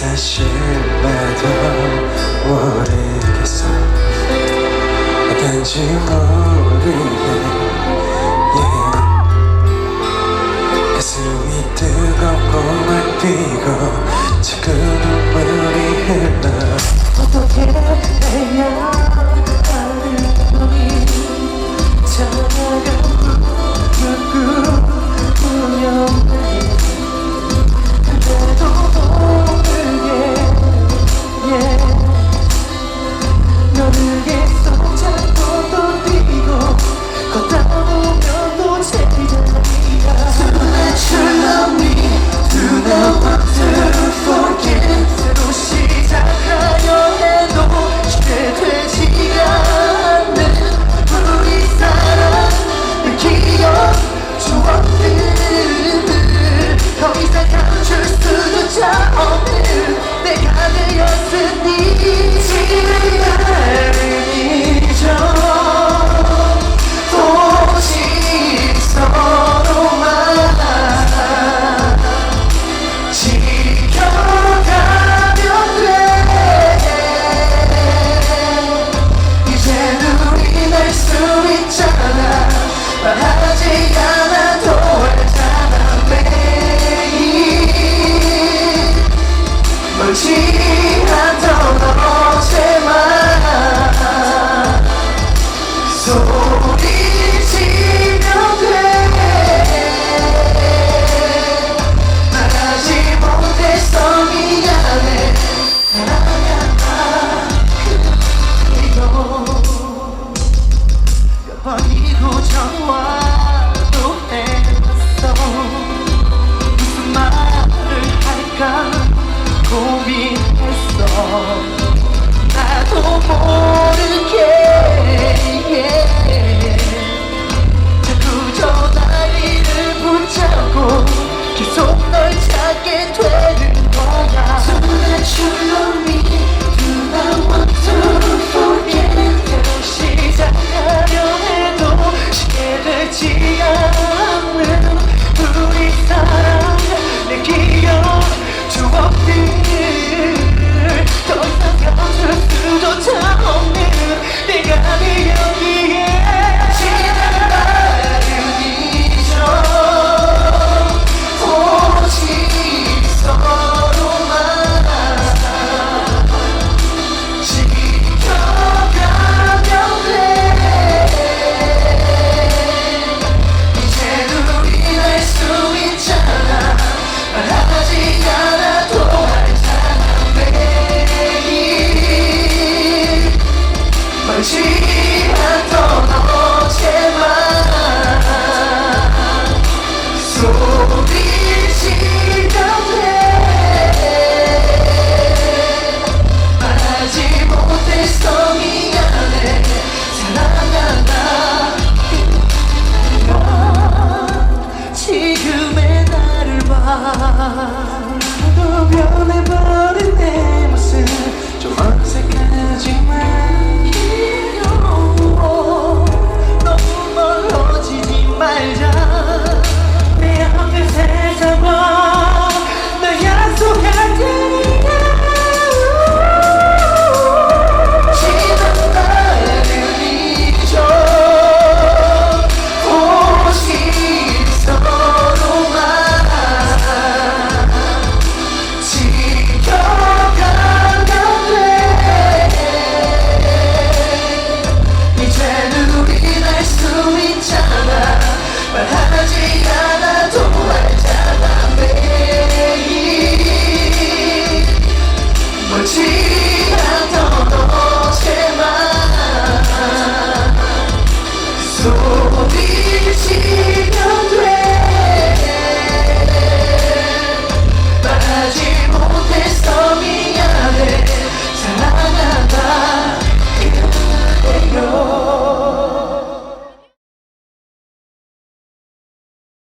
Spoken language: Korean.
사실 나도 모르겠어. 아, 단지 모르게 멈출 수조차 없는 내가 되었으니 지금이야 버리고 전화도 했어. 무슨 말을 할까 고민했어. 울지않던 어제만 소리 지던데 말하지 못했어 미안해 사랑한다 지금의 나를 봐 변해버린 내 모습 좀 어색하지만 못했어 미